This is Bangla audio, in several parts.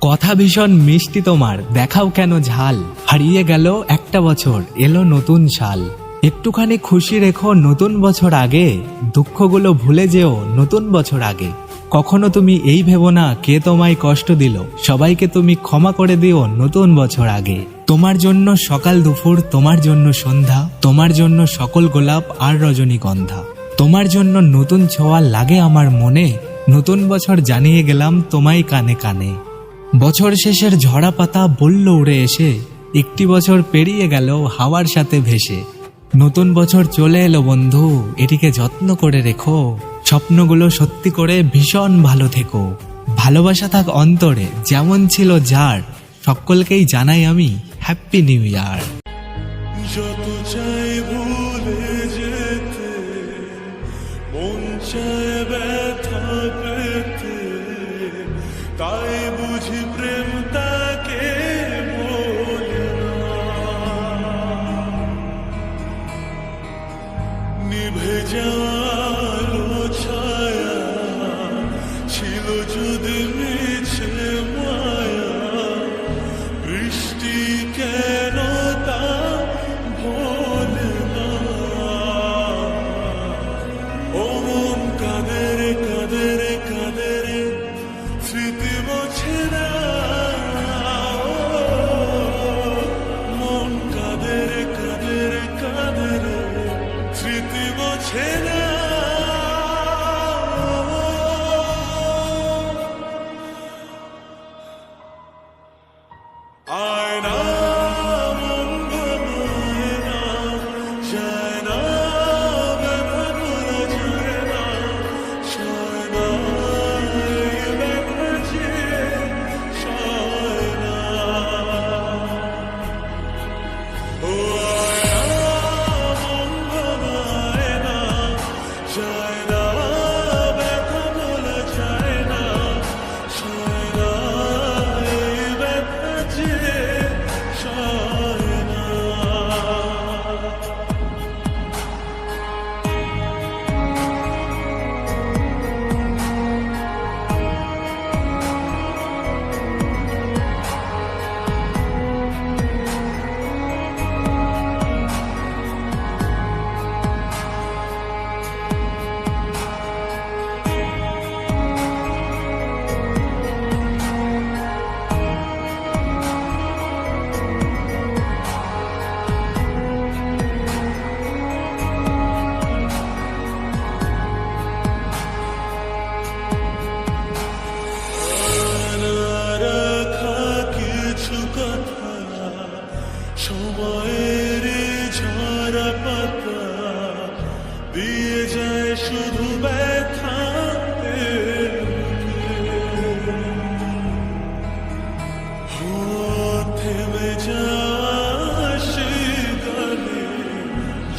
কথা ভীষণ মিষ্টি তোমার, দেখাও কেন ঝাল। হারিয়ে গেল একটা বছর, এলো নতুন সাল। একটুখানি খুশি রেখো নতুন বছর আগে, দুঃখগুলো ভুলে যেও নতুন বছর আগে। কখনো তুমি এই ভেবো না কে তোমায় কষ্ট দিল, সবাইকে তুমি ক্ষমা করে দিও নতুন বছর আগে। তোমার জন্য সকাল দুপুর, তোমার জন্য সন্ধ্যা, তোমার জন্য সকল গোলাপ আর রজনীগন্ধা। তোমার জন্য নতুন ছোঁয়া লাগে আমার মনে, নতুন বছর জানিয়ে গেলাম তোমায় কানে কানে। বছর শেষের ঝরা পাতা বলল উড়ে এসে। একটি বছর পেরিয়ে গেল, হাওয়ার সাথে ভেসে। নতুন বছর চলে এলো বন্ধু, এটিকে যত্ন করে রেখো। স্বপ্নগুলো সত্যি করে ভীষণ ভালো থেকো। ভালোবাসা থাক অন্তরে, যেমন ছিল যার। সকলকেই জানাই আমি হ্যাপি নিউ ইয়ার চায় ব্যথা তাই প্রেম তাকে নিভে যাওয়ালো Chile. দিয়ে যায় শুধু ব্যথা থেমে যায়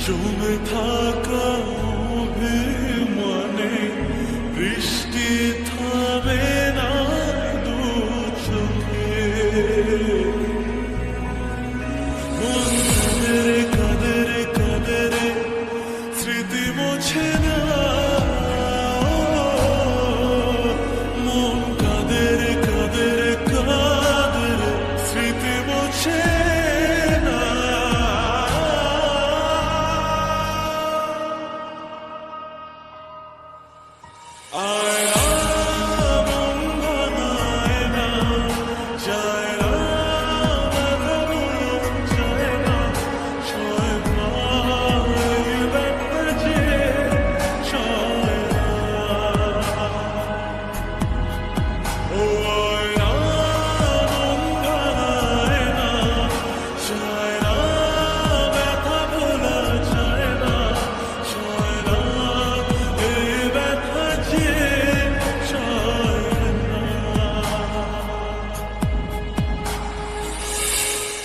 জমে থাক